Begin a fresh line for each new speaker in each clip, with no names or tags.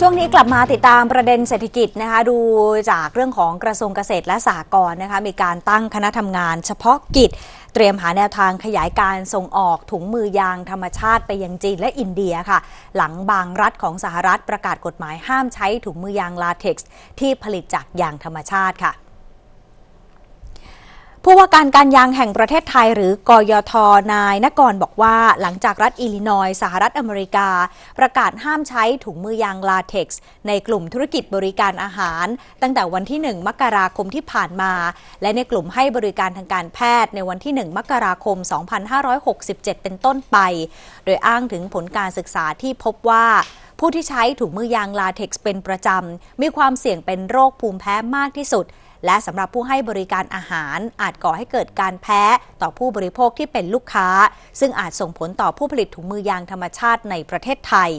ช่วงนี้กลับมาติดตามประเด็นเศรษฐกิจนะคะดูจากเรื่องของกระทรวงเกษตรและสหกรณ์นะคะมีการตั้งคณะทำงานเฉพาะกิจ เตรียมหาแนวทางขยายการส่งออกถุงมือยางธรรมชาติไปยังจีนและอินเดียค่ะ หลังบางรัฐของสหรัฐประกาศกฎหมายห้ามใช้ถุงมือยางลาเท็กซ์ที่ผลิตจากยางธรรมชาติค่ะ ผู้ว่าการการยางแห่งประเทศไทยหรือกยทนายนกรบอกว่าหลังจากรัฐอิลลินอยส์สหรัฐอเมริกา ประกาศห้ามใช้ถุงมือยางลาเท็กซ์ในกลุ่มธุรกิจบริการอาหาร ตั้งแต่วันที่ 1 มกราคมที่ผ่านมา และในกลุ่มให้บริการทางการแพทย์ในวันที่ 1 มกราคม 2567 เป็นต้นไป โดยอ้างถึงผลการศึกษาที่พบว่าผู้ที่ใช้ถุงมือยางลาเท็กซ์เป็นประจำมีความเสี่ยงเป็นโรคภูมิแพ้มากที่สุด และสำหรับผู้ให้บริการอาหารอาจก่อให้เกิดการแพ้ต่อผู้บริโภคที่เป็นลูกค้า ซึ่งอาจส่งผลต่อผู้ผลิตถุงมือยางธรรมชาติในประเทศไทย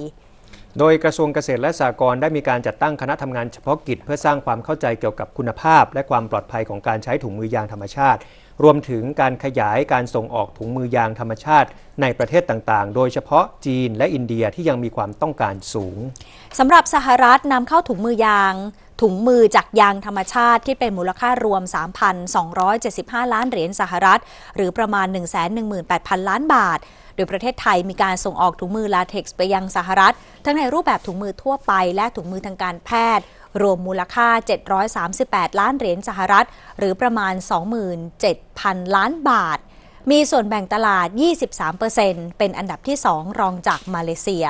โดยกระทรวงเกษตรและสหกรณ์ได้มีการจัดตั้งคณะทำงานเฉพาะกิจ เพื่อสร้างความเข้าใจเกี่ยวกับคุณภาพ และความปลอดภัยของการใช้ถุงมือยางธรรมชาติ รวมถึงการขยายการส่งออกถุงมือยางธรรมชาติ ในประเทศต่างๆ โดยเฉพาะจีนและอินเดียที่ยังมีความต้องการสูง
สำหรับสหรัฐนำเข้าถุงมือยางถุงมือจากยางธรรมชาติที่เป็นมูลค่ารวม 3,275 ล้านเหรียญสหรัฐ หรือประมาณ 118,000 ล้านบาท โดยประเทศไทยมีการส่งออกถุงมือลาเท็กซ์ไปยังสหรัฐ ทั้งในรูปแบบถุงมือทั่วไป และถุงมือทางการแพทย์ รวมมูลค่า 738 ล้านเหรียญสหรัฐ หรือประมาณ 27,000 ล้านบาท มีส่วนแบ่งตลาด 23%เป็นอันดับที่ 2 รองจากมาเลเซีย